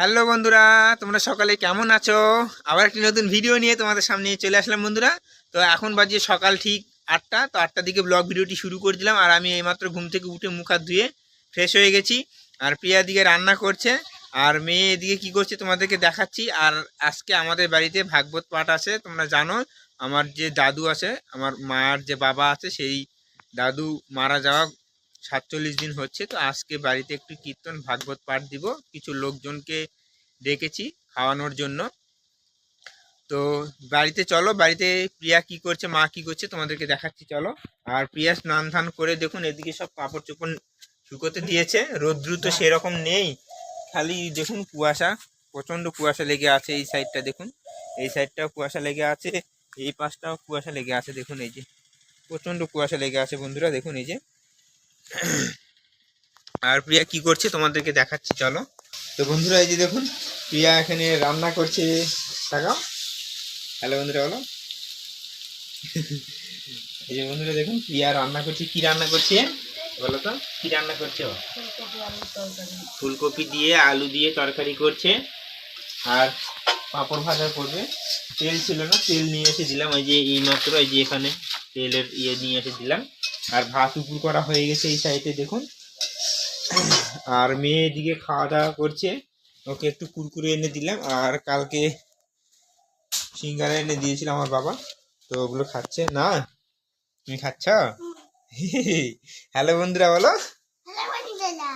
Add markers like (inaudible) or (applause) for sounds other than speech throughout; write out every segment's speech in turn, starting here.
Hello বন্ধুরা, তোমরা সকালে কেমন আছো? আবার একটি নতুন ভিডিও নিয়ে তোমাদের সামনে চলে আসলাম বন্ধুরা। তো এখন বাজে সকাল ঠিক আটটা, তো আটটার দিকে ব্লগ ভিডিওটি শুরু করে দিলাম। আর আমি এইমাত্র ঘুম থেকে উঠে মুখ হাত ধুয়ে ফ্রেশ হয়ে গেছি। আর প্রিয়া দিকে রান্না করছে, আর মেয়ে এদিকে কি করছে তোমাদেরকে দেখাচ্ছি। আর আজকে আমাদের বাড়িতে ভাগবত পাঠ আছে, তোমরা জানো। আমার যে দাদু আছে, আমার মার যে বাবা আছে, সেই দাদু মারা যাওয়া সাতচল্লিশ দিন হচ্ছে, তো আজকে বাড়িতে একটু কীর্তন, ভাগবত পাঠ দিব। কিছু লোকজনকে ডেকেছি খাওয়ানোর জন্য। তো বাড়িতে চলো, বাড়িতে প্রিয়া কি করছে, মা কি করছে তোমাদেরকে দেখাচ্ছি, চলো। আর প্রিয়া স্নান ধান করে দেখুন, এদিকে সব কাপড় চোপড় শুকোতে দিয়েছে। রৌদ্রু তো সেরকম নেই, খালি দেখুন কুয়াশা, প্রচণ্ড কুয়াশা লেগে আছে এই সাইডটা দেখুন। এই সাইডটাও কুয়াশা লেগে আছে, এই পাশটাও কুয়াশা লেগে আছে, দেখুন এই যে। প্রচণ্ড কুয়াশা লেগে আছে বন্ধুরা, দেখুন এই যে। আর প্রিয়া কি করছে? তোমাদেরকে দেখাচ্ছি, চলো। তো বন্ধুরা, এই যে দেখুন, প্রিয়া এখানে রান্না করছে টাকা হ্যালো বন্ধুরা, বলো। এই যে বন্ধুরা, দেখুন, প্রিয়া রান্না করছে। কি রান্না করছে? বলো তো, কি রান্না করছে? ফুলকপি দিয়ে আলু দিয়ে তরকারি করছে। আর পাঁপড় ভাজা করবে। তেল ছিল না, তেল নিয়ে এসে দিলাম। ওই যে এই মাত্র এই যে এখানে তেলের ইয়ে নিয়ে এসে দিলাম। আর ভাত উপর করা হয়ে গেছে এই সাইডে দেখুন। আর মেয়ে এদিকে খাওয়া দাওয়া করছে। ওকে একটু কুরকুরে এনে দিলাম। আর কালকে সিঙ্গারা এনে দিয়েছিল আমার বাবা। তো ওগুলো খাচ্ছে। না তুমি খাচ্ছ? হ্যালো বন্ধুরা বলো।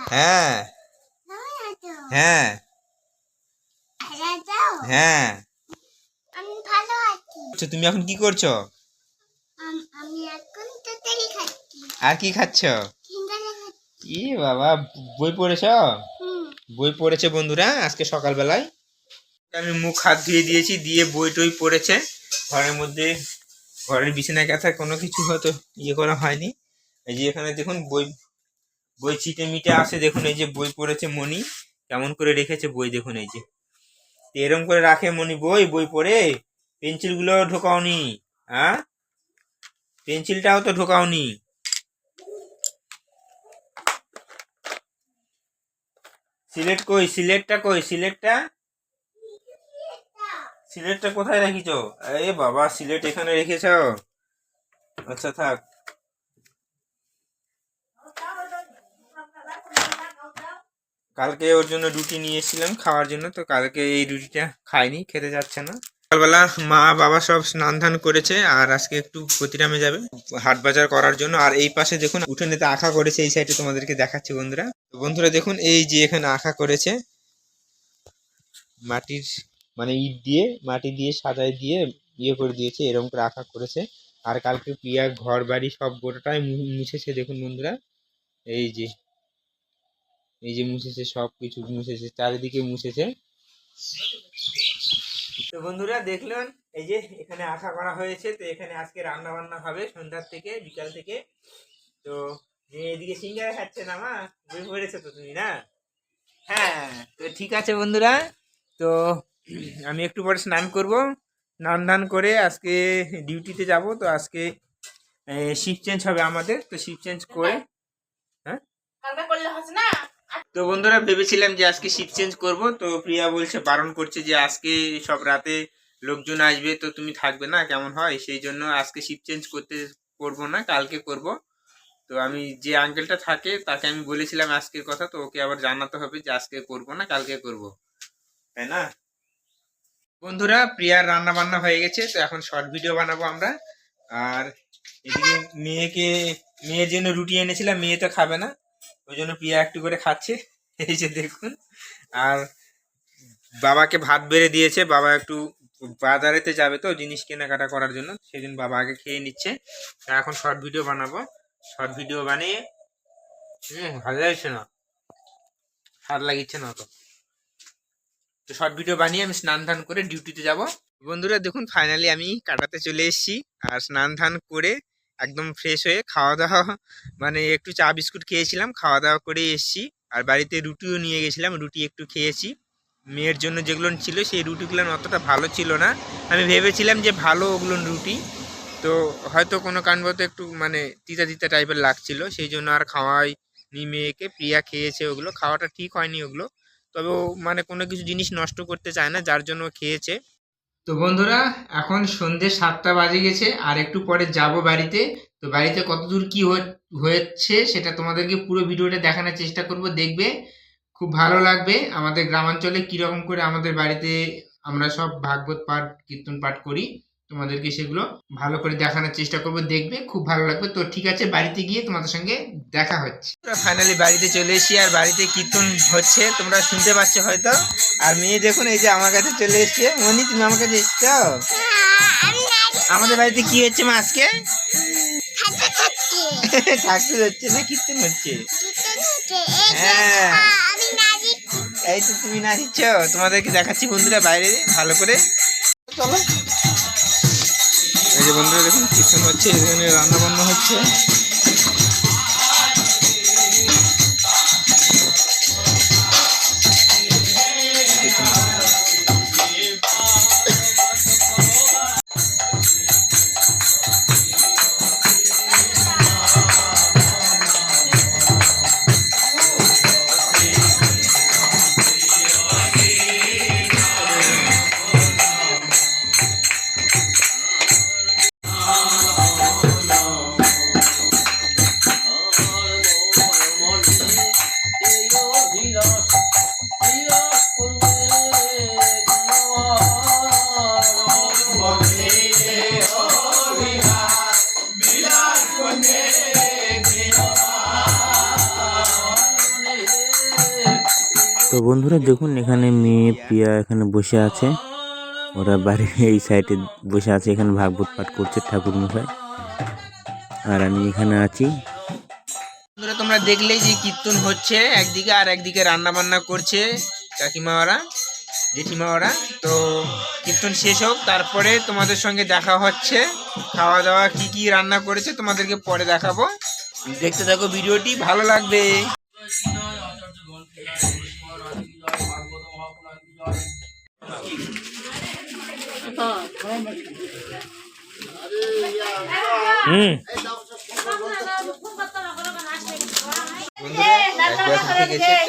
হ্যাঁ। হ্যাঁ। হ্যাঁ। আছি। আচ্ছা তুমি এখন কি করছ? আম- আর কি খাচ্ছ? ই বাবা বই পড়েছ? বই পড়েছে বন্ধুরা আজকে সকালবেলায়। আমি মুখ হাত ধুয়ে দিয়েছি দিয়ে বই টই পড়েছে। ঘরের মধ্যে ঘরের বিছানা কাঁথা কোনো কিছু হয়তো ইয়ে করা হয়নি। এই যে এখানে দেখুন বই বই চিটে মিটে আসে দেখুন এই যে বই পড়েছে মণি। কেমন করে রেখেছে বই দেখুন এই যে। এরম করে রাখে মনি বই বই পড়ে। পেন্সিলগুলো ঢোকাওনি হ্যাঁ পেন্সিলটাও তো ঢোকাওনি। সিলেট কই? সিলেটটা কই? সিলেটটা? সিলেটটা কোথায় রাখিছ? এ বাবা, সিলেট এখানে রেখেছ? আচ্ছা থাক। কালকে ওর জন্য রুটি নিয়ে এসেছিলাম খাওয়ার জন্য, তো কালকে এই রুটিটা খাইনি, খেতে যাচ্ছে না। সকালবেলা মা বাবা সব স্নান ধান করেছে আর আজকে একটু প্রতিরামে যাবে হাট বাজার করার জন্য। আর এই পাশে দেখুন উঠোনেতে আঁকা করেছে, এই সাইডে তোমাদেরকে দেখাচ্ছি বন্ধুরা। বন্ধুরা দেখুন, এই যে এখানে আঁকা করেছে, মাটির মানে ইট দিয়ে, মাটি দিয়ে সাজায় দিয়ে ইয়ে করে দিয়েছে, এরকম করে আঁকা করেছে। আর কালকে প্রিয়া ঘর, বাড়ি সব গোটাটাই মুছেছে দেখুন বন্ধুরা। এই যে এই যে মুছেছে সব কিছু মুছেছে, চারিদিকে মুছেছে। তো বন্ধুরা দেখলেন, এই যে এখানে আশা করা হয়েছে, তো এখানে আজকে রান্না বান্না হবে সন্ধ্যার থেকে, বিকাল থেকে। তো এদিকে সিঙ্গারা খাচ্ছে না মা বই পড়েছো তো তুমি, না? হ্যাঁ তো ঠিক আছে বন্ধুরা। তো আমি একটু পরে স্নান করব। স্নান ধান করে আজকে ডিউটিতে যাব, তো আজকে শিফট চেঞ্জ হবে আমাদের, তো শিফট চেঞ্জ করে হ্যাঁ? করলে না? তো বন্ধুরা ভেবেছিলাম যে আজকে শিফট চেঞ্জ করব, তো প্রিয়া বলছে, বারণ করছে যে আজকে সব রাতে লোকজন আসবে, তো তুমি থাকবে না, কেমন হয়? সেই জন্য আজকে শিফট চেঞ্জ করতে করব না, কালকে করব। তো আমি যে আঙ্কেলটা থাকে, তাকে আমি বলেছিলাম আজকের কথা, তো ওকে আবার জানাতে হবে যে আজকে করব না, কালকে করব। তাই না? বন্ধুরা, প্রিয়ার রান্না বান্না হয়ে গেছে, তো এখন শর্ট ভিডিও বানাবো আমরা। আর এদিকে মেয়েকে, মেয়ের জন্য রুটি এনেছিলাম, মেয়ে তো খাবে না। ওই জন্য প্রিয়া একটু করে খাচ্ছে। এই যে দেখুন, আর বাবাকে ভাত বেড়ে দিয়েছে, বাবা একটু বাজারেতে যাবে তো জিনিস কেনাকাটা করার জন্য সেই জন্য বাবা আগে খেয়ে নিচ্ছে। এখন শর্ট ভিডিও বানাবো। শর্ট ভিডিও বানিয়ে, হুম, ভালো লাগছে না। ভালো লাগিচ্ছে না তো তো শর্ট ভিডিও বানিয়ে আমি স্নান ধান করে ডিউটিতে যাব। বন্ধুরা দেখুন ফাইনালি আমি কাটাতে চলে এসেছি। আর স্নান ধান করে একদম ফ্রেশ হয়ে খাওয়া দাওয়া মানে একটু চা বিস্কুট খেয়েছিলাম খাওয়া দাওয়া করে এসেছি। আর বাড়িতে রুটিও নিয়ে গেছিলাম, রুটি একটু খেয়েছি। মেয়ের জন্য যেগুলো ছিল সেই রুটিগুলো অতটা ভালো ছিল না। আমি ভেবেছিলাম যে ভালো ওগুলো রুটি। তো হয়তো কোনো কারণবশত একটু মানে তিতা তিতা টাইপের লাগছিল। সেই জন্য আর খাওয়াই নি মেয়েকে। প্রিয়া খেয়েছে ওগুলো। খাওয়াটা ঠিক হয়নি ওগুলো। তবে ও মানে কোনো কিছু জিনিস নষ্ট করতে চায় না। যার জন্য খেয়েছে। তো বন্ধুরা, এখন সন্ধে সাতটা বাজে গেছে, আর একটু পরে যাব বাড়িতে। তো বাড়িতে কতদূর কি হয়ে- হয়েছে সেটা তোমাদেরকে পুরো ভিডিওটা দেখানোর চেষ্টা করব, দেখবে। খুব ভালো লাগবে আমাদের গ্রামাঞ্চলে কীরকম করে আমাদের বাড়িতে আমরা সব ভাগবত পাঠ, কীর্তন পাঠ করি। তোমাদেরকে সেগুলো ভালো করে দেখানোর চেষ্টা করব দেখবে খুব ভালো লাগবে। তো ঠিক আছে বাড়িতে গিয়ে তোমাদের সঙ্গে দেখা হচ্ছে। ফাইনালি বাড়িতে চলে এসেছি আর বাড়িতে কীর্তন হচ্ছে তোমরা শুনতে পাচ্ছ হয়তো। আর মেয়ে দেখুন এই যে আমার কাছে চলে এসছে। মনি তুমি আমার কাছে এসছো? আমাদের বাড়িতে কি হচ্ছে মা আজকে? ঠাকুর হচ্ছে না কীর্তন হচ্ছে? হ্যাঁ। এই তো তুমি নাচিচ্ছ তোমাদেরকে দেখাচ্ছি বন্ধুরা বাইরে ভালো করে। চলো। বন্ধুরা দেখুন কীর্তন হচ্ছে এখানে রান্না বান্না হচ্ছে। তো বন্ধুরা দেখুন, এখানে মেয়ে প্রিয়া এখানে বসে আছে। ওরা বাড়ির (laughs) এই সাইডে বসে আছে, এখানে ভাগবত পাঠ করছে ঠাকুর মশাই আর আমি এখানে আছি। বন্ধুরা, তোমরা দেখলেই যে কীর্তন হচ্ছে, একদিকে আর একদিকে রান্না বান্না করছে কাকিমা ওরা জেঠিমা ওরা তো কীর্তন শেষ হোক, তারপরে তোমাদের সঙ্গে দেখা হচ্ছে খাওয়া দাওয়া কি কি রান্না করেছে তোমাদেরকে পরে দেখাবো। দেখতে থাকো ভিডিওটি, ভালো লাগবে।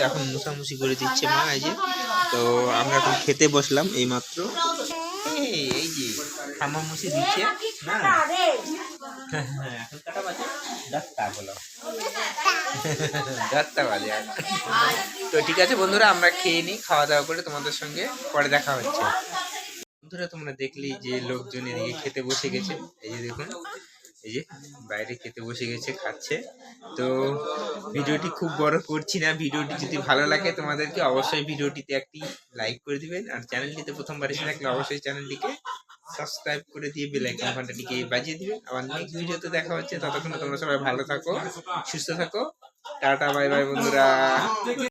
এখন মুসামুসি করে দিচ্ছে মা, এই যে। তো আমরা এখন খেতে বসলাম এই মাত্র এই যে খামামুসি দিচ্ছে। না বাজে তো ঠিক আছে বন্ধুরা, আমরা খেয়ে নিই, খাওয়া দাওয়া করে তোমাদের সঙ্গে পরে দেখা হচ্ছে। বন্ধুরা তোমরা দেখলি যে লোকজন এদিকে খেতে বসে গেছে। এই যে দেখুন, এই যে বাইরে খেতে বসে গেছে, খাচ্ছে। তো ভিডিওটি খুব বড় করছি না। ভিডিওটি যদি ভালো লাগে তোমাদেরকে অবশ্যই ভিডিওটিতে একটি লাইক করে দিবেন। আর চ্যানেলটিতে প্রথমবার এসে থাকলে অবশ্যই চ্যানেলটিকে সাবস্ক্রাইব করে দিয়ে বেল আইকন ঘন্টাটিকে বাজিয়ে দিবেন। আবার নেক্সট ভিডিওতে দেখা হচ্ছে। ততক্ষণ তোমরা সবাই ভালো থাকো, সুস্থ থাকো। টাটা বাই বাই বন্ধুরা।